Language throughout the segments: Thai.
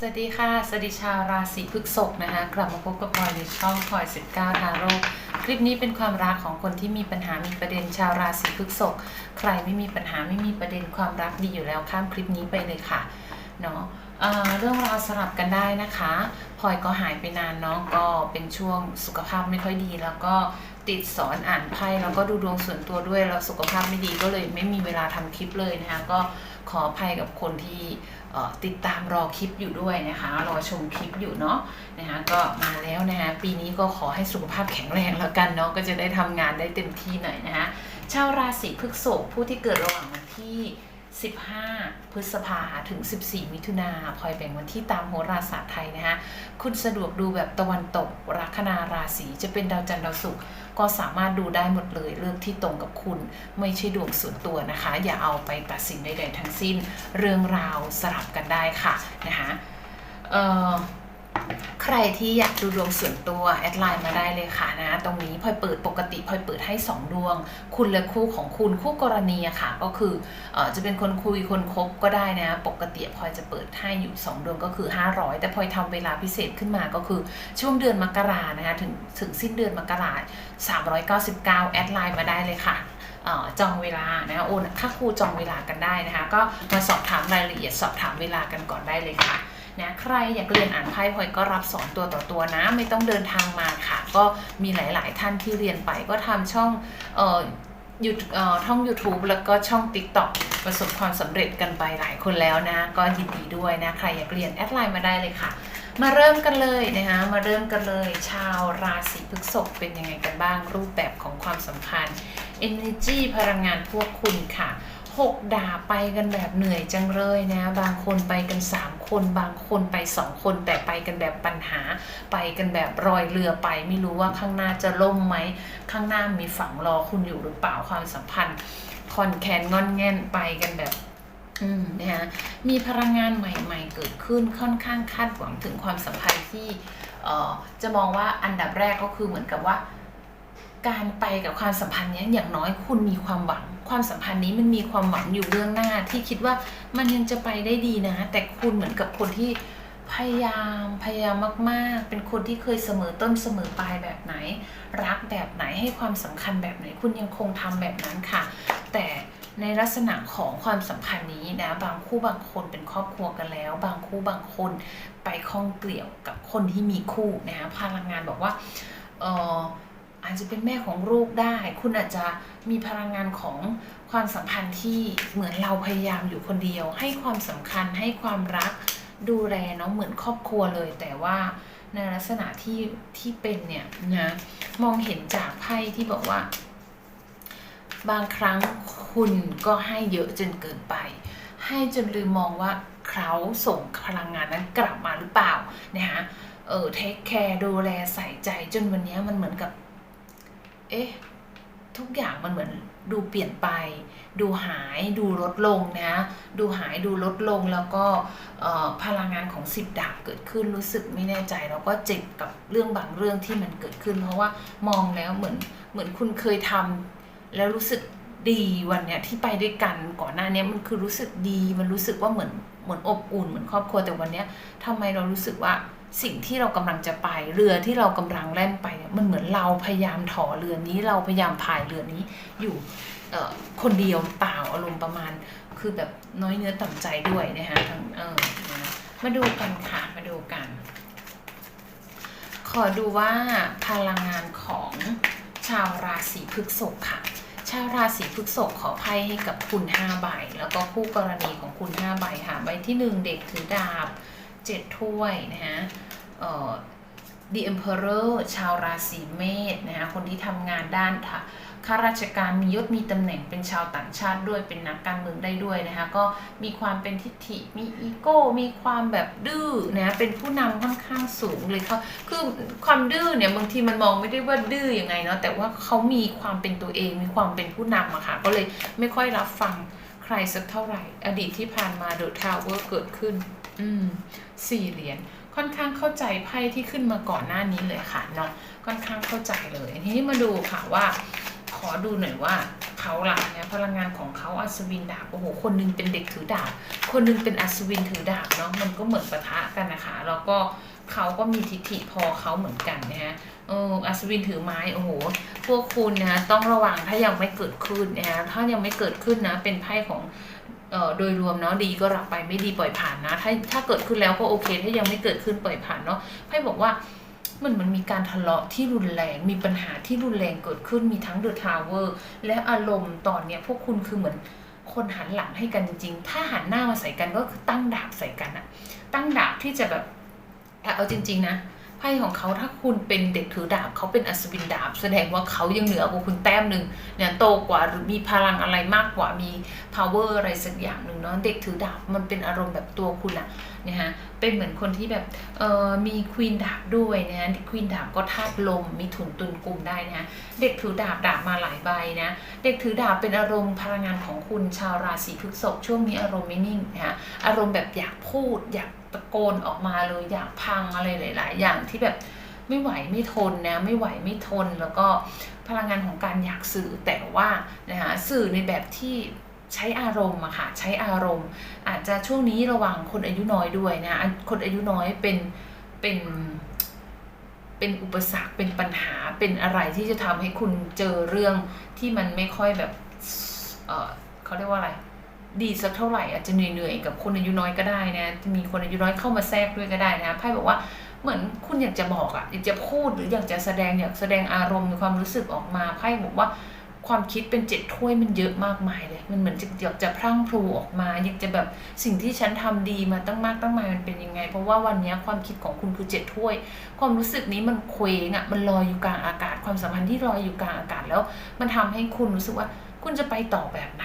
สวัสดีค่ะ สวัสดีชาวราศีพฤษภนะคะ กลับมาพบกับพลอยในช่องพลอย19ทาโร่คลิปนี้เป็นความรักของคนที่มีปัญหามีประเด็นชาวราศีพฤษภใครไม่มีปัญหาไม่มีประเด็นความรักดีอยู่แล้วข้ามคลิปนี้ไปเลยค่ะเนาะเเรื่องราวสลับกันได้นะคะพลอยก็หายไปนานเนาะก็เป็นช่วงสุขภาพไม่ค่อยดี แล้วก็ติดสอนอ่านไพ่แล้วก็ดูดวงส่วนตัวด้วยแล้วสุขภาพไม่ดีก็เลยไม่มีเวลาทำคลิปเลยนะคะก็ขออภัยกับคนที่ ติดตามรอคลิปอยู่ด้วยนะคะ รอชมคลิปอยู่เนาะนะคะก็มาแล้วนะคะปีนี้ก็ขอให้สุขภาพแข็งแรงแล้วกันเนาะก็จะได้ทำงานได้เต็มที่หน่อยนะคะชาวราศีพฤษภผู้ที่เกิดระหว่างวันที่ 15 พฤษภาถึง 14 มิถุนาพลอยแบ่งวันที่ตามโหราศาสตร์ไทยนะคะคุณสะดวกดูแบบตะวันตก ลัคนาราศีจะเป็นดาวจันทร์ดาวศุกร์ ก็สามารถดูได้หมดเลยเลือกที่ตรงกับคุณ ไม่ใช่ดวงส่วนตัวนะคะ อย่าเอาไปตัดสินใดๆทั้งสิ้น เรื่องราวสลับกันได้ค่ะนะคะเอ่อ ใครที่อยากดูดวงส่วนตัวแอดไลน์มาได้เลยค่ะนะตรงนี้พลอยเปิดปกติพลอยเปิดให้ 2 ดวง คุณและคู่ของคุณคู่กรณีอะค่ะ ก็คืออจะเป็นคนคุยคนคบก็ได้นะ ปกติพลอยจะเปิดให้อยู่ 2 ดวงก็คือ 500 แต่พลอยทำเวลาพิเศษขึ้นมาก็คือช่วงเดือนมกรานะคะถึงถึงสิ้นเดือนมกรา399 แอดไลน์มาได้เลยค่ะออจองเวลานะโอนค่าครูจองเวลากันได้นะคะ ก็มาสอบถามรายละเอียดสอบถามเวลากันก่อนได้เลยค่ะ นะใครอยากเรียนอ่านไพ่พลอยก็รับสอนตัวต่อตัวนะ ไม่ต้องเดินทางมาค่ะ ก็มีหลาย ๆ ท่านที่เรียนไปก็ทำช่องเอ่อยูเอ่อท่อง YouTube แล้วก็ช่อง TikTok ประสบความสำเร็จกันไปหลายคนแล้วนะ ก็ยินดีด้วยนะ ใครอยากเรียนแอดไลน์มาได้เลยค่ะ มาเริ่มกันเลยนะคะมาเริ่มกันเลย ชาวราศีพฤษภเป็นยังไงกันบ้างรูปแบบของความสัมพันธ์ Energy พลังงานพวกคุณค่ะ หกดาไปกันแบบเหนื่อยจังเลยนะ บางคนไปกัน3คน บางคนไป2คน แต่ไปกันแบบปัญหา ไปกันแบบรอยเรือไป ไม่รู้ว่าข้างหน้าจะล่มไหม ข้างหน้ามีฝั่งรอคุณอยู่หรือเปล่าความสัมพันธ์คอนแคนงอนแง่นไปกันแบบอืมนะคะมีพลังงานใหม่ๆเกิดขึ้นค่อนข้างคาดหวังถึงความสัมพันธ์ที่เอ่อจะมองว่าอันดับแรกก็คือเหมือนกับว่า การไปกับความสัมพันธ์นี้อย่างน้อยคุณมีความหวัง ความสัมพันธ์นี้มันมีความหวังอยู่เบื้องหน้าที่คิดว่ามันยังจะไปได้ดีนะ แต่คุณเหมือนกับคนที่พยายามพยายามมากๆ เป็นคนที่เคยเสมอต้นเสมอปลายแบบไหน รักแบบไหนให้ความสำคัญแบบไหน คุณยังคงทำแบบนั้นค่ะ แต่ในลักษณะของความสัมพันธ์นี้นะบางคู่บางคนเป็นครอบครัวกันแล้ว บางคู่บางคนไปข้องเกลี่ยวกับคนที่มีคู่นะคะพลังงานบอกว่าเออ อาจจะเป็นแม่ของลูกได้ คุณอาจจะมีพลังงานของความสัมพันธ์ที่เหมือนเราพยายามอยู่คนเดียว ให้ความสำคัญให้ความรักดูแลน้องเหมือนครอบครัวเลย แต่ว่าในลักษณะที่ที่เป็นเนี่ยนะมองเห็นจากไพ่ที่บอกว่า บางครั้งคุณก็ให้เยอะจนเกินไป ให้จนลืมมองว่าเขาส่งพลังงานนั้นกลับมาหรือเปล่านะคะเออเทคแคร์ดูแลใส่ใจจนวันนี้มันเหมือนกับ เอ๊ะ ทุกอย่างมันเหมือนดูเปลี่ยนไป ดูหายดูลดลงนะ ดูหายดูลดลงแล้วก็พลังงานของสิบดาบเกิดขึ้นรู้สึกไม่แน่ใจ แล้วก็เจ็บกับเรื่องบางเรื่องที่มันเกิดขึ้น เพราะว่ามองแล้วเหมือนเหมือนคุณเคยทำแล้วรู้สึกดีวันเนี้ยที่ไปด้วยกันก่อนหน้าเนี้ยมันคือรู้สึกดีมันรู้สึกว่าเหมือนเหมือนอบอุ่นเหมือนครอบครัวแต่วันเนี้ยทำไมเรารู้สึกว่า สิ่งที่เรากำลังจะไป เรือที่เรากำลังแล่นไปเนี่ยมันเหมือนเราพยายามถอเรือนี้เราพยายามพายเรือนี้อยู่เออคนเดียวเปล่าอารมณ์ประมาณ คือแบบน้อยเนื้อต่ำใจด้วยนะคะทั้งเออมาดูกันค่ะมาดูกัน ขอดูว่าพลังงานของชาวราศีพฤษภค่ะชาวราศีพฤษภขอไพ่ให้กับคุณ5ใบแล้วก็คู่กรณีของคุณ5ใบค่ะใบที่ 1 เด็กถือดาบ 7 ถ้วยนะฮะ The Emperor ชาวราศีเมษนะคะคนที่ทำงานด้านข้าราชการมียศมีตำแหน่งเป็นชาวต่างชาติด้วยเป็นนักการเมืองได้ด้วยนะคะก็มีความเป็นทิฐิมีอีโก้มีความแบบดื้อนะเป็นผู้นำค่อนข้างสูงเลยเขาคือความดื้อเนี่ยบางทีมันมองไม่ได้ว่าดื้อยังไงเนาะแต่ว่าเขามีความเป็นตัวเองมีความเป็นผู้นำอะค่ะก็เลยไม่ค่อยรับฟังใครสักเท่าไหร่ อดีตที่ผ่านมาเดอะทาวเวอร์เกิดขึ้น อืมสี่เหรียญ ค่อนข้างเข้าใจไพ่ที่ขึ้นมาก่อนหน้านี้เลยค่ะเนาะค่อนข้างเข้าใจเลยทีนี้มาดูค่ะว่า ขอดูหน่อยว่าเขาหล่ะเนี่ยพลังงานของเขาอัศวินดาบโอ้โหคนหนึงเป็นเด็กถือดาบคนหนึงเป็นอัศวินถือดาบเนาะมันก็เหมือนปะทะกันนะคะ แล้วก็เขาก็มีทิฐิพอเขาเหมือนกันนะฮะเอออัศวินถือไม้โอ้โหพวกคุณนะต้องระวังถ้ายังไม่เกิดขึ้นนะฮะถ้ายังไม่เกิดขึ้นนะเป็นไพ่ของ โดยรวมเนาะดีก็รับไปไม่ดีปล่อยผ่านนะ ถ้าถ้าเกิดขึ้นแล้วก็โอเค ถ้ายังไม่เกิดขึ้นปล่อยผ่านเนาะไพ่บอกว่ามันมันมีการทะเลาะที่รุนแรง มีปัญหาที่รุนแรงเกิดขึ้นมีทั้งเดอะทาวเวอร์และอารมณ์ตอนเนี้ยพวกคุณคือเหมือนคนหันหลังให้กันจริงๆ ถ้าหันหน้ามาใส่กันก็คือตั้งดาบใส่กันอะตั้งดาบที่จะแบบแต่เอาจริง ๆ นะ ไพ่ของเขาถ้าคุณเป็นเด็กถือดาบเขาเป็นอัศวินดาบ แสดงว่าเขายังเหนือกว่าคุณแต้มหนึ่งเนี่ยโตกว่าหรือมีพลังอะไรมากกว่ามี power อะไรสักอย่างหนึ่งเนาะเด็กถือดาบมันเป็นอารมณ์แบบตัวคุณอะนะฮะเป็นเหมือนคนที่แบบเอ่อมีควีนดาบด้วยนะฮะควีนดาบก็ธาตุลมมีถุนตุนกลุ่มได้นะฮะเด็กถือดาบดาบมาหลายใบนะเด็กถือดาบเป็นอารมณ์พลังงานของคุณชาวราศีพฤษภช่วงนี้อารมณ์ไม่นิ่งนะฮะอารมณ์แบบอยากพูดอยากตะโกนออกมาเลยอยากพังอะไรหลาย ๆ อย่างที่แบบไม่ไหวไม่ทนนะไม่ไหวไม่ทนแล้วก็พลังงานของการอยากสื่อแต่ว่านะคะสื่อในแบบที่ใช้อารมณ์อะค่ะใช้อารมณ์ อาจจะช่วงนี้ระวังคนอายุน้อยด้วยนะคนอายุน้อยเป็นเป็นเป็นอุปสรรคเป็นปัญหาเป็นอะไรที่จะทำให้คุณเจอเรื่องที่มันไม่ค่อยแบบ เออเขาเรียกว่าอะไร ดีสักเท่าไหร่อาจจะเหนื่อยๆกับคนอายุน้อยก็ได้นะจะมีคนอายุน้อยเข้ามาแทรกด้วยก็ได้นะไพ่บอกว่าเหมือนคุณอยากจะบอกอะอยากจะพูดหรืออยากจะแสดงอยากแสดงอารมณ์ความรู้สึกออกมาไพ่บอกว่าความคิดเป็นเจ็ดถ้วยมันเยอะมากมายเลย มันเหมือนจะอยากจะพรั่งพรูออกมา อยากจะแบบสิ่งที่ฉันทำดีมาตั้งมากตั้งมายมันเป็นยังไง เพราะว่าวันนี้ความคิดของคุณคือเจ็ดถ้วย ความรู้สึกนี้มันเคว้งอะ มันลอยอยู่กลางอากาศ ความสัมพันธ์ที่ลอยอยู่กลางอากาศแล้ว มันทำให้คุณรู้สึกว่าคุณจะไปต่อแบบไหน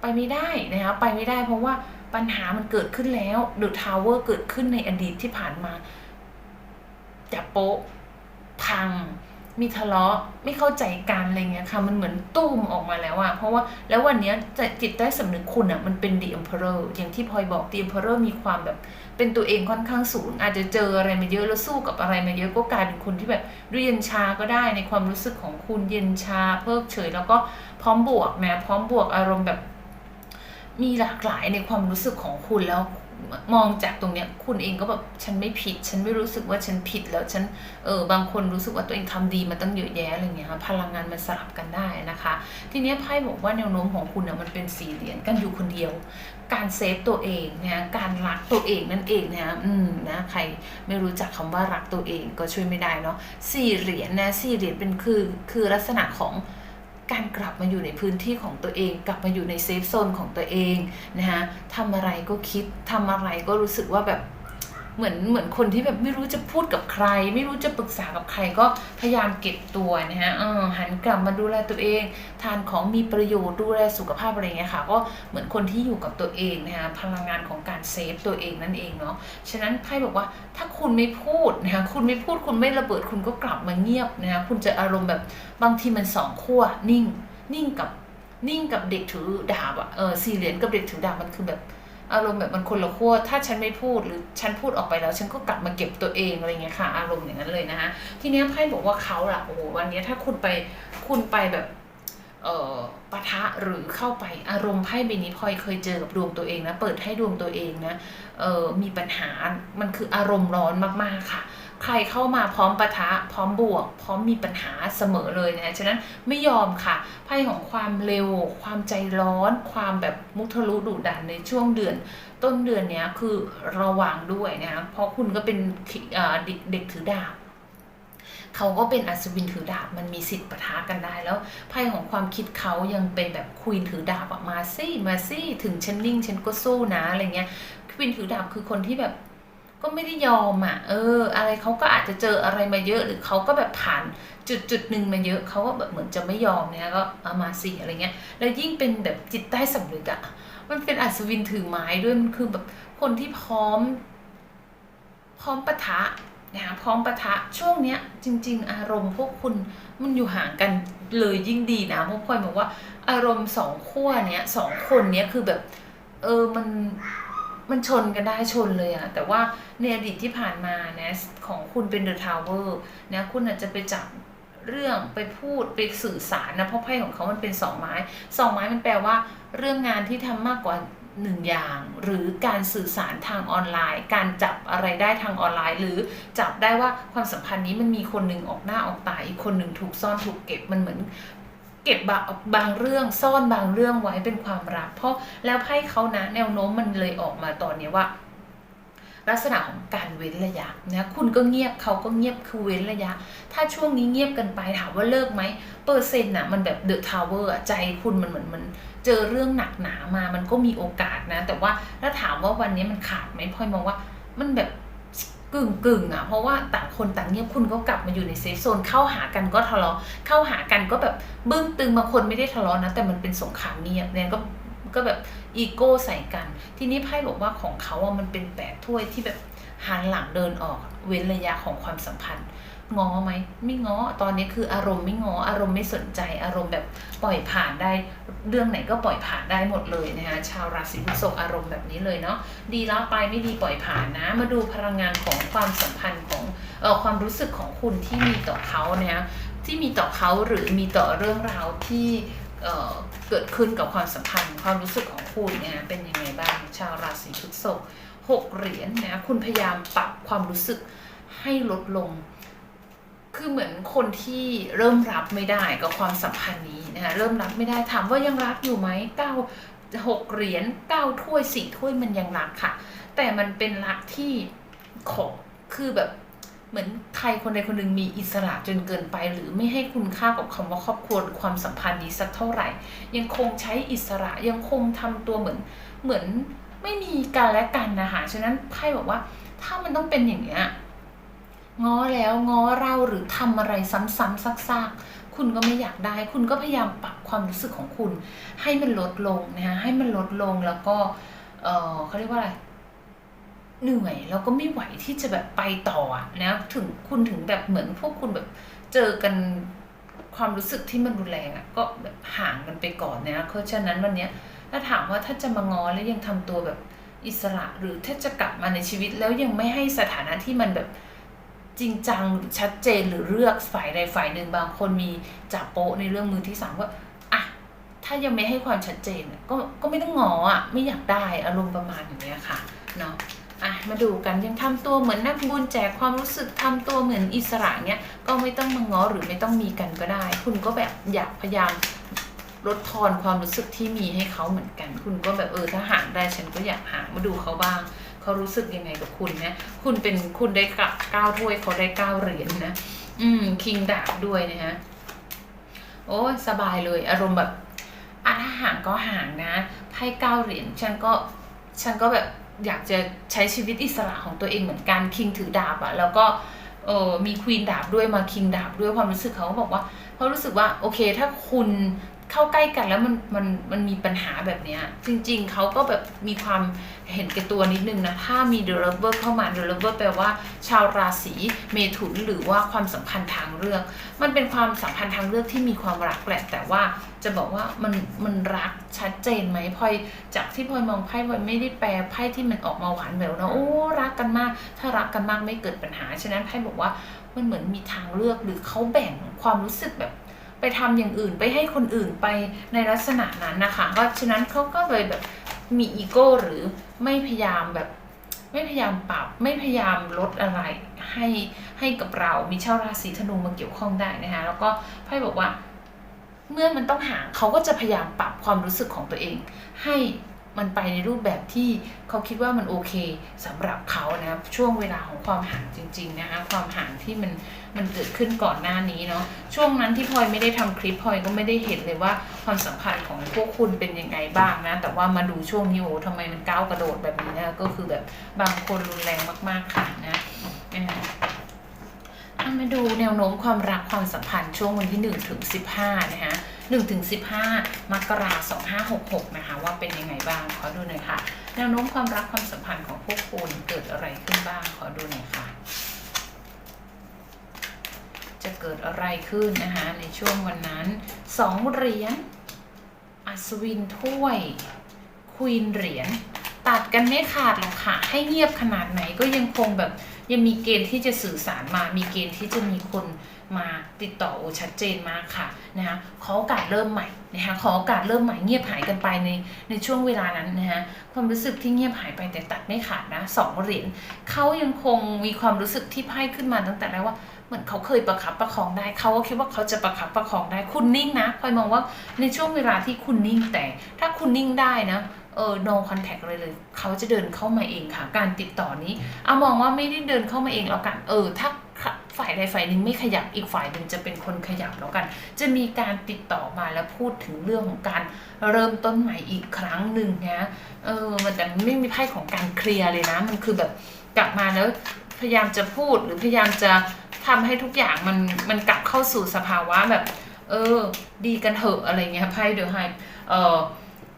ไปไม่ได้นะคะไปไม่ได้เพราะว่าปัญหามันเกิดขึ้นแล้วเดอะทาวเวอร์เกิดขึ้นในอดีตที่ผ่านมาจะโป๊ะพัง มีทะเลาะไม่เข้าใจกันอะไรเงี้ยค่ะ มันเหมือนตุ้มออกมาแล้วอะเพราะว่าแล้ววันนี้จ,จิตใต้สำนึกคุณอะมันเป็น The Emperor อย่างที่พลอยบอก The Emperor มีความแบบเป็นตัวเองค่อนข้างสูง อาจจะเจออะไรมาเยอะแล้วสู้กับอะไรมาเยอะก็กลายเป็นคนที่แบบดูเย็นชาก็ได้ในความรู้สึกของคุณเย็นชาเพิกเฉย แล้วก็พร้อมบวกนะพร้อมบวกอารมณ์แบบ มีหลากหลายในความรู้สึกของคุณแล้วมองจากตรงเนี้ยคุณเองก็แบบฉันไม่ผิด ฉันไม่รู้สึกว่าฉันผิดแล้วฉันเออบางคนรู้สึกว่าตัวเองทำดีมาตั้งเยอะแยะอะไรเงี้ยค่ะพลังงานมันสลับกันได้นะคะ ทีเนี้ยไพ่บอกว่าแนวโน้มของคุณเนี่ยมันเป็นสี่เหรียญกันอยู่คนเดียว การเซฟตัวเองนะการรักตัวเองนั่นเองนะอืมนะใครไม่รู้จักคำว่ารักตัวเองก็ช่วยไม่ได้เนาะสี่เหรียญนะสี่เหรียญเป็นคือคือลักษณะของ การกลับมาอยู่ในพื้นที่ของตัวเอง กลับมาอยู่ในเซฟโซนของตัวเองนะฮะทำอะไรก็คิดทำอะไรก็รู้สึกว่าแบบ เหมือนเหมือนคนที่แบบไม่รู้จะพูดกับใคร ไม่รู้จะปรึกษากับใครก็พยายามเก็บตัวนะฮะหันกลับมาดูแลตัวเอง ทานของมีประโยชน์ดูแลสุขภาพอะไรเงี้ยค่ะ ก็เหมือนคนที่อยู่กับตัวเองนะฮะพลังงานของการเซฟตัวเองนั่นเองเนาะฉะนั้นไพ่บอกว่าถ้าคุณไม่พูดนะคะคุณไม่พูดคุณไม่ระเบิดคุณก็กลับมาเงียบนะคะคุณจะอารมณ์แบบบางทีมันสองขั้วนิ่ง นิ่งกับนิ่งกับเด็กถือดาบอะเออสี่เหรียญกับเด็กถือดาบมันคือแบบ อารมณ์แบบมันคนละขั้วถ้าฉันไม่พูดหรือฉันพูดออกไปแล้ว ฉันก็กลับมาเก็บตัวเองอะไรเงี้ยค่ะ อารมณ์อย่างนั้นเลยนะคะทีเนี้ยไพ่บอกว่าเขาล่ะโอ้โหวันนี้ถ้าคุณไปคุณไปแบบเอ่อปะทะหรือเข้าไปอารมณ์ไพ่ใบนี้พลอยเคยเจอกับดวงตัวเองนะ เปิดให้ดวงตัวเองนะเอ่อมีปัญหามันคืออารมณ์ร้อนมากๆค่ะ ใครเข้ามาพร้อมปะทะ พร้อมบวก พร้อมมีปัญหาเสมอเลยนะฉะนั้นไม่ยอมค่ะไพ่ของความเร็ว ความใจร้อน ความแบบมุทะลุดุดันในช่วงเดือน ต้นเดือนเนี้ยคือระวังด้วยนะเพราะคุณก็เป็นเด็กถือดาบเขาก็เป็นอัศวินถือดาบมันมีสิทธิ์ปะทะกันได้แล้วไพ่ของความคิดเขายังเป็นแบบควีนถือดาบออกมาซี่มาซี่ถึงฉันนิ่งฉันก็สู้นะอะไรเงี้ยควีนถือดาบคือคนที่แบบ ก็ไม่ได้ยอมอะ เออ อะไรเขาก็อาจจะเจออะไรมาเยอะ หรือเขาก็แบบผ่านจุดจุดหนึ่งมาเยอะเขาก็แบบเหมือนจะไม่ยอมเนี่ยก็เอามาสิอะไรเงี้ย แล้วยิ่งเป็นแบบจิตใต้สำนึกอะ มันเป็นอัศวินถือไม้ด้วย มันคือแบบคนที่พร้อม พร้อมปะทะนะคะพร้อมปะทะช่วงเนี้ย จริง ๆ อารมณ์พวกคุณมันอยู่ห่างกันเลยยิ่งดีนะพราะพลอยบอกว่า อารมณ์สองขั้วเนี้ยสองคนเนี้ยคือแบบ เออมัน มันชนกันได้ชนเลยอะแต่ว่าในอดีตที่ผ่านมานะของคุณเป็นเดอะทาวเวอร์นะคุณอาจจะไปจับเรื่องไปพูดไปสื่อสารนะเพราะไพ่ของเขามันเป็นสองไม้สองไม้มันแปลว่า เรื่องงานที่ทำมากกว่าหนึ่งอย่าง หรือการสื่อสารทางออนไลน์ การจับอะไรได้ทางออนไลน์ หรือจับได้ว่าความสัมพันธ์นี้มันมีคนหนึ่งออกหน้าออกตาอีกคนหนึ่งถูกซ่อนถูกเก็บมันเหมือน เก็บบางบางเรื่องซ่อนบางเรื่องไว้เป็นความลับเพราะแล้วไพ่เขานะแนวโน้มมันเลยออกมาตอนนี้ว่า ลักษณะของการเว้นระยะนะคุณก็เงียบเขาก็เงียบคือเว้นระยะ ถ้าช่วงนี้เงียบกันไปถามว่าเลิกไหมเปอร์เซ็นต์น่ะมันแบบเดอะทาวเวอร์ใจคุณมันเหมือนมันเจอเรื่องหนักหนามามันก็มีโอกาสนะ แต่ว่าถ้าถามว่าวันนี้มันขาดไหมพลอยมองว่ามันแบบ กึ่งกึ่งๆอะเพราะว่าต่างคนต่างเงียบคุณก็กลับมาอยู่ในเซฟโซนเข้าหากันก็ทะเลาะเข้าหากันก็แบบบึ้งตึงบางคนไม่ได้ทะเลาะนะแต่มันเป็นสงครามเงียบเนี่ยก็ก็แบบอีโก้ใส่กัน ทีนี้ไพ่บอกว่าของเขาอะมันเป็นแปดถ้วยที่แบบหันหลังเดินออกเว้นระยะของความสัมพันธ์ ง้อไหมไม่ง้อตอนนี้คืออารมณ์ไม่ง้ออารมณ์ไม่สนใจอารมณ์แบบปล่อยผ่านได้ เรื่องไหนก็ปล่อยผ่านได้หมดเลยนะคะชาวราศีพฤษภอารมณ์แบบนี้เลยเนาะดีแล้วไปไม่ดีปล่อยผ่านนะ มาดูพลังงานของความสัมพันธ์ของเออความรู้สึกของคุณที่มีต่อเขาเนี่ยที่มีต่อเขาหรือมีต่อเรื่องราวที่เอ่อเกิดขึ้นกับความสัมพันธ์ความรู้สึกของคุณเนี่ยเป็นยังไงบ้าง ชาวราศีพฤษภหกเหรียญนะคุณพยายามปรับความรู้สึกให้ลดลง คือเหมือนคนที่เริ่มรับไม่ได้กับความสัมพันธ์นี้นะคะเริ่มรับไม่ได้ถามว่ายังรักอยู่ไหมเก้าหกเหรียญเก้าถ้วยสี่ถ้วยมันยังรักค่ะ แต่มันเป็นรักที่ขอคือแบบเหมือนใครคนใดคนหนึ่งมีอิสระจนเกินไป หรือไม่ให้คุณค่ากับคำว่าครอบครัวหรือความสัมพันธ์นี้สักเท่าไหร่ ยังคงใช้อิสระยังคงทำตัวเหมือนเหมือนไม่มีกันและกันนะคะฉะนั้นไพ่บอกว่าถ้ามันต้องเป็นอย่างเงี้ย ง้อแล้วง้อเราหรือทำอะไรซ้ำๆซักๆ คุณก็ไม่อยากได้ คุณก็พยายามปรับความรู้สึกของคุณ ให้มันลดลงนะคะให้มันลดลงแล้วก็เออเขาเรียกว่าอะไรเหนื่อยแล้วก็ไม่ไหวที่จะแบบไปต่อนะถึงคุณถึงแบบเหมือนพวกคุณแบบเจอกันความรู้สึกที่มันรุนแรงอะก็แบบห่างกันไปก่อนนะเพราะฉะนั้นวันเนี้ยถ้าถามว่าถ้าจะมางอแล้วยังทำตัวแบบอิสระหรือถ้าจะกลับมาในชีวิตแล้วยังไม่ให้สถานะที่มันแบบ จริงจังชัดเจนหรือเลือกฝ่ายใดฝ่ายหนึ่งบางคนมีจับโป๊ะในเรื่องมือที่สามว่าอะถ้ายังไม่ให้ความชัดเจนก็ก็ไม่ต้องงออะไม่อยากได้อารมณ์ประมาณอย่างเนี้ยค่ะเนาะอะมาดูกันยังทำตัวเหมือนนักบุญแจกความรู้สึกทำตัวเหมือนอิสระเนี้ยก็ไม่ต้องมางอหรือไม่ต้องมีกันก็ได้ คุณก็แบบอยากพยายามลดทอนความรู้สึกที่มีให้เขาเหมือนกัน คุณก็แบบเออถ้าห่างได้ฉันก็อยากห่างมาดูเขาบ้าง เขารู้สึกยังไงกับคุณนะ คุณเป็นคุณได้กับเก้าถ้วยเขาได้เก้าเหรียญนะ อืม คิงดาบด้วยนะฮะ โอ้สบายเลย อารมณ์แบบอะถ้าห่างก็ห่างนะ ไพ่เก้าเหรียญฉันก็ ฉันก็แบบอยากจะใช้ชีวิตอิสระของตัวเองเหมือนกัน คิงถือดาบอะแล้วก็เออมีควีนดาบด้วยมาคิงดาบด้วยความรู้สึกเขาก็บอกว่าเขารู้สึกว่าโอเค ถ้าคุณ เข้าใกล้กันแล้วมันมันมันมีปัญหาแบบเนี้ย จริงๆ เขาก็แบบมีความเห็นแก่ตัวนิดนึงนะ ถ้ามี The Lover เข้ามา The Lover แปลว่า ชาวราศีเมถุนหรือว่าความสัมพันธ์ทางเลือก มันเป็นความสัมพันธ์ทางเลือกที่มีความรักแหละแต่ว่าจะบอกว่ามันมันรักชัดเจนไหมพลอยจากที่พลอยมองไพ่พลอยไม่ได้แปลไพ่ที่มันออกมาหวานแหววนะโอ้รักกันมาก ถ้ารักกันมากไม่เกิดปัญหาฉะนั้นไพ่บอกว่ามันเหมือนมีทางเลือกหรือเขาแบ่งความรู้สึกแบบ ไปทำอย่างอื่นไปให้คนอื่นไปในลักษณะนั้นนะคะก็ฉะนั้นเขาก็เลยแบบมีอีโก้หรือไม่พยายามแบบไม่พยายามปรับไม่พยายามลดอะไรให้ให้กับเรา มีชาวราศีธนูมาเกี่ยวข้องได้นะคะแล้วก็ไพ่บอกว่า เมื่อมันต้องห่างเขาก็จะพยายามปรับความรู้สึกของตัวเอง ให้ มันไปในรูปแบบที่เขาคิดว่ามันโอเคสำหรับเขานะช่วงเวลาของความห่างจริง ๆ นะคะความห่างที่มันมันเกิดขึ้นก่อนหน้านี้เนาะช่วงนั้นที่พลอยไม่ได้ทำคลิปพลอยก็ไม่ได้เห็นเลยว่าความสัมพันธ์ของพวกคุณเป็นยังไงบ้างนะ แต่ว่ามาดูช่วงนี้โอ้ทำไมมันก้าวกระโดดแบบนี้นะก็คือแบบบางคนรุนแรงมาก ๆค่ะนะอ่าอะมาดูแนวโน้มความรักความสัมพันธ์ช่วงวันที่1ถึง15นะคะ 1ถึง15 มกราคม 2566 นะคะ ว่าเป็นยังไงบ้าง ขอดูหน่อยค่ะ แนวโน้มความรักความสัมพันธ์ของพวกคุณเกิดอะไรขึ้นบ้าง ขอดูหน่อยค่ะ จะเกิดอะไรขึ้นนะคะ ในช่วงวันนั้น 2 เหรียญ อัศวินถ้วย ควีนเหรียญ ตัดกันไม่ขาดหรอกค่ะ ให้เงียบขนาดไหนก็ยังคงแบบยังมีเกณฑ์ที่จะสื่อสารมา มีเกณฑ์ที่จะมีคน มาติดต่อโอชัดเจนมากค่ะนะคะขอโอกาสเริ่มใหม่นะคะขอโอกาสเริ่มใหม่เงียบหายกันไปในในช่วงเวลานั้นนะคะความรู้สึกที่เงียบหายไปแต่ตัดไม่ขาดนะสองเหรียญเขายังคงมีความรู้สึกที่ไพ่ขึ้นมาตั้งแต่แรกว่าเหมือนเขาเคยประคับประคองได้เขาก็คิดว่าเขาจะประคับประคองได้คุณนิ่งนะพลอยมองว่าในช่วงเวลาที่คุณนิ่งแต่ ถ้าคุณนิ่งได้นะเออ no contact เลยเลย เขาจะเดินเข้ามาเองค่ะ การติดต่อนี้เอามองว่าไม่ได้เดินเข้ามาเองแล้วกัน เออ ถ้า ฝ่ายใดฝ่ายหนึ่งไม่ขยับอีกฝ่ายหนึ่งจะเป็นคนขยับแล้วกัน จะมีการติดต่อมาแล้วพูดถึงเรื่องของการเริ่มต้นใหม่อีกครั้งหนึ่งนะเออมันแต่ไม่มีไพ่ของการเคลียร์เลยนะมันคือแบบกลับมาแล้วพยายามจะพูดหรือพยายามจะทำให้ทุกอย่างมันมันกลับเข้าสู่สภาวะแบบ เออ ดีกันเถอะอะไรเงี้ยไพ่เดอะไฮเออ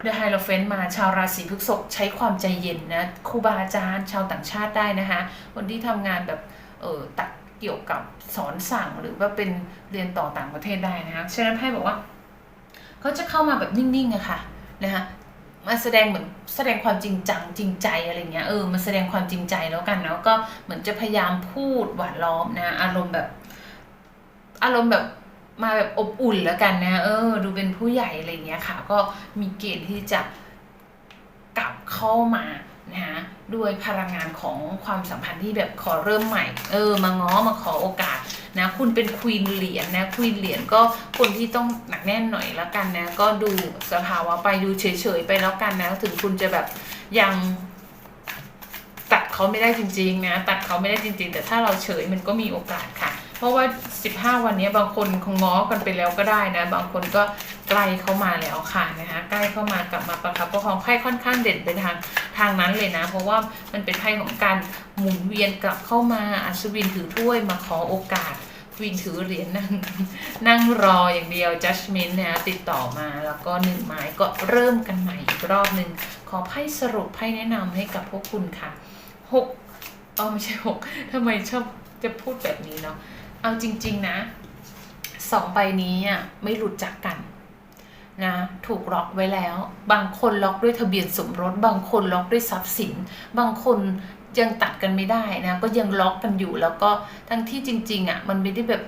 เดอะไฮโลเฟนมาชาวราศีพฤษภใช้ความใจเย็นนะครูบาอาจารย์ชาวต่างชาติได้นะคะคนที่ทำงานแบบเออตัด เกี่ยวกับสอนสั่งหรือว่าเป็นเรียนต่อต่างประเทศได้นะคะฉะนั้นไพ่บอกว่าเขาจะเข้ามาแบบนิ่งๆอะค่ะนะคะมาแสดงเหมือนแสดงความจริงจังจริงใจอะไรเงี้ยเออมาแสดงความจริงใจแล้วกันแล้วก็เหมือนจะพยายามพูดหวานล้อมนะอารมณ์แบบ อารมณ์แบบมาแบบอบอุ่นแล้วกันนะเออ ดูเป็นผู้ใหญ่อะไรเงี้ยค่ะ ก็มีเกณฑ์ที่จะกลับเข้ามา นะคะด้วยพลังงานของความสัมพันธ์ที่แบบขอเริ่มใหม่ เออ มาง้อมาขอโอกาสนะ คุณเป็นควีนเหรียญนะ ควีนเหรียญก็คนที่ต้องหนักแน่นหน่อยแล้วกันนะ ก็ดูสภาวะไปดูเฉยๆไปแล้วกันนะ ถึงคุณจะแบบยังตัดเขาไม่ได้จริงๆนะ ตัดเขาไม่ได้จริงๆ แต่ถ้าเราเฉยมันก็มีโอกาสค่ะ เพราะว่า 15 วันนี้บางคนคงง้อกันไปแล้วก็ได้นะ บางคนก็ ใกล้เข้ามาแล้วค่ะนะคะใกล้เข้ามากลับมาประคับประคองไพ่ค่อนข้างเด่นไปทางทางนั้นเลยนะ เพราะว่ามันเป็นไพ่ของการหมุนเวียนกลับเข้ามาอัศวินถือถ้วยมาขอโอกาสวีนถือเหรียญนั่งนั่งรออย่างเดียว judgment นะติดต่อมาแล้วก็หนึ่งไม้ก็เริ่มกันใหม่อีกรอบหนึ่งขอไพ่สรุปไพ่แนะนำให้กับพวกคุณค่ะหกเออไม่ใช่หกทำไมชอบจะพูดแบบนี้เนาะเอาจริง ๆ นะสองใบนี้อะไม่หลุดจากกัน นะถูกล็อกไว้แล้ว บางคนล็อกด้วยทะเบียนสมรส บางคนล็อกด้วยทรัพย์สิน บางคนยังตัดกันไม่ได้นะก็ยังล็อกกันอยู่แล้วก็ทั้งที่จริงๆอะมันไม่ได้แบบ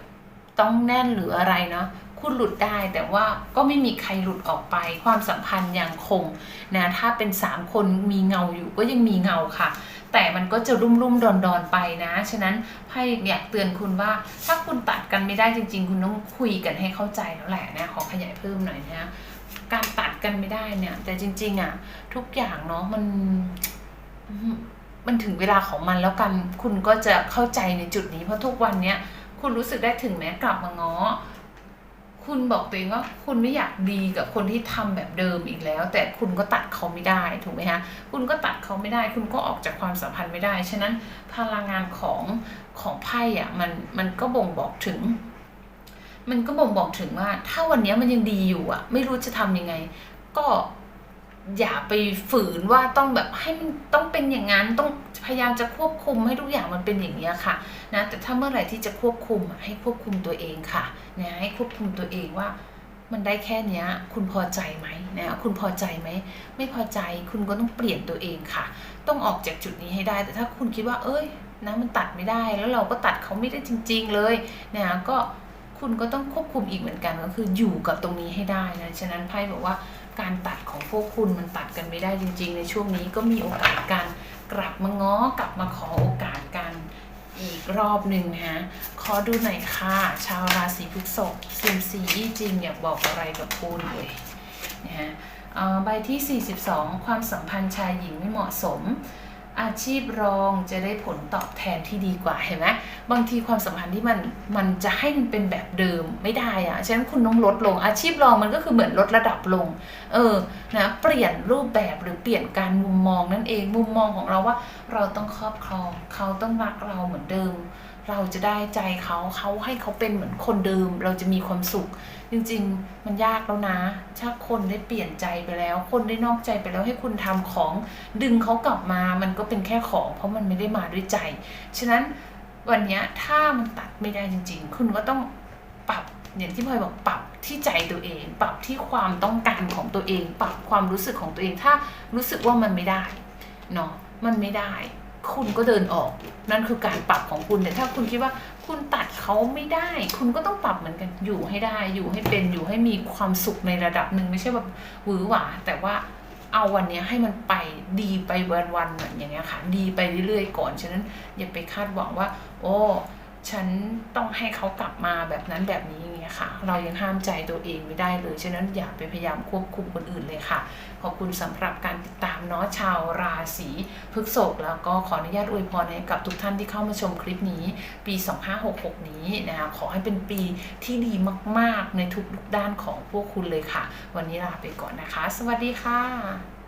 ต้องแน่นหรืออะไรเนาะคุณหลุดได้แต่ว่าก็ไม่มีใครหลุดออกไป ความสัมพันธ์ยังคงนะถ้าเป็นสามคนมีเงาอยู่ก็ยังมีเงาค่ะ แต่มันก็จะรุ่มรุ่มดอนดอนไปนะ ฉะนั้นไพ่อยากเตือนคุณว่า ถ้าคุณตัดกันไม่ได้จริง ๆ คุณต้องคุยกันให้เข้าใจแล้วแหละนะขอขยายเพิ่มหน่อยนะการตัดกันไม่ได้เนี่ย แต่จริง ๆ อะ ทุกอย่างเนาะมันมันถึงเวลาของมันแล้วกัน คุณก็จะเข้าใจในจุดนี้เพราะทุกวันเนี้ยคุณรู้สึกได้ถึงแม้กลับมาง้อ คุณบอกตัวเองว่าคุณไม่อยากดีกับคนที่ทำแบบเดิมอีกแล้ว แต่คุณก็ตัดเขาไม่ได้ถูกไหมคะคุณก็ตัดเขาไม่ได้ คุณก็ออกจากความสัมพันธ์ไม่ได้ ฉะนั้นพลังงานของของไพ่อะมันมันก็บ่งบอกถึง มันก็บ่งบอกถึงว่า ถ้าวันนี้มันยังดีอยู่อะไม่รู้จะทำยังไง ก็อย่าไปฝืนว่าต้องแบบให้มันต้องเป็นอย่างนั้นต้อง พยายามจะควบคุมให้ทุกอย่างมันเป็นอย่างนี้ค่ะนะแต่ถ้าเมื่อไหร่ที่จะควบคุมให้ควบคุมตัวเองค่ะนะให้ควบคุมตัวเองว่ามันได้แค่นี้คุณพอใจไหมนะคุณพอใจไหม ไม่พอใจคุณก็ต้องเปลี่ยนตัวเองค่ะ ต้องออกจากจุดนี้ให้ได้ แต่ถ้าคุณคิดว่า เอ้ยนะมันตัดไม่ได้แล้วเราก็ตัดเขาไม่ได้จริง ๆ เลยนะก็คุณก็ต้องควบคุมอีกเหมือนกันก็คืออยู่กับตรงนี้ให้ได้นะฉะนั้นไพ่บอกว่าการตัดของพวกคุณมันตัดกันไม่ได้จริง ๆ ในช่วงนี้ก็มีโอกาสการ กลับมาง้อกลับมาขอโอกาสกันอีกรอบหนึ่งนะฮะ ขอดูหน่อยค่ะ ชาวราศีพฤษภซิมซีอี้จริงอยากบอกอะไรกับคุณเลยนะฮะอ่อใบที่ 42 ความสัมพันธ์ชายหญิงไม่เหมาะสม อาชีพรองจะได้ผลตอบแทนที่ดีกว่าเห็นไหมบางทีความสัมพันธ์ที่มันมันจะให้มันเป็นแบบเดิมไม่ได้อะฉะนั้นคุณต้องลดลงอาชีพรองมันก็คือเหมือนลดระดับลง เออนะเปลี่ยนรูปแบบหรือเปลี่ยนการมุมมองนั่นเองมุมมองของเราว่าเราต้องครอบครอง เขาต้องรักเราเหมือนเดิม เราจะได้ใจเขาเขาให้เขาเป็นเหมือนคนเดิม เราจะมีความสุข จริงๆ มันยากแล้วนะ ถ้าคนได้เปลี่ยนใจไปแล้ว คนได้นอกใจไปแล้วให้คุณทำของดึงเขากลับมา มันก็เป็นแค่ของ เพราะมันไม่ได้มาด้วยใจ ฉะนั้นวันนี้ถ้ามันตัดไม่ได้จริง ๆ คุณก็ต้องปรับอย่างที่พลอยบอกปรับที่ใจตัวเอง ปรับที่ความต้องการของตัวเอง ปรับความรู้สึกของตัวเอง ถ้ารู้สึกว่ามันไม่ได้เนาะมันไม่ได้ คุณก็เดินออก นั่นคือการปรับของคุณแต่ถ้าคุณคิดว่าคุณตัดเขาไม่ได้ คุณก็ต้องปรับเหมือนกันอยู่ให้ได้ อยู่ให้เป็นอยู่ให้มีความสุขในระดับหนึ่งไม่ใช่แบบหวือหวาแต่ว่าเอาวันนี้ให้มันไปดีไปวันๆเหมือนอย่างเงี้ยค่ะ ดีไปเรื่อยๆก่อนฉะนั้นอย่าไปคาดหวังว่า โอ้ ฉันต้องให้เขากลับมาแบบนั้นแบบนี้เค่ะ เรายังห้ามใจตัวเองไม่ได้เลย ฉะนั้นอย่าไปพยายามควบคุมคนอื่นเลยค่ะ ขอบคุณสำหรับการติดตามเนาะชาวราศีพฤษภแล้วก็ขออนุญาตอวยพรให้กับทุกท่านที่เข้ามาชมคลิปนี้ ปี 2566 นี้นะคะขอให้เป็นปีที่ดีมาก ๆ ในทุกๆด้านของพวกคุณเลยค่ะ วันนี้ลาไปก่อนนะคะ สวัสดีค่ะ